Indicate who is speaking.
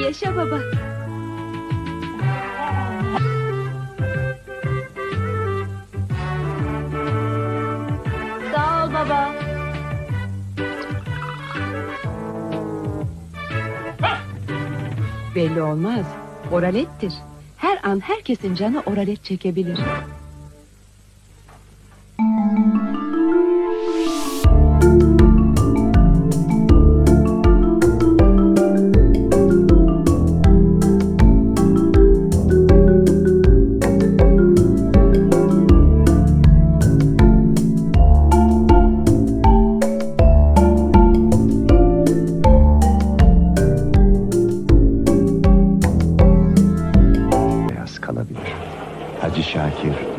Speaker 1: Yaşa baba. Sağ ol baba.
Speaker 2: Belli olmaz. Oralettir. Her an herkesin canı oralet çekebilir. Hacı Şakir.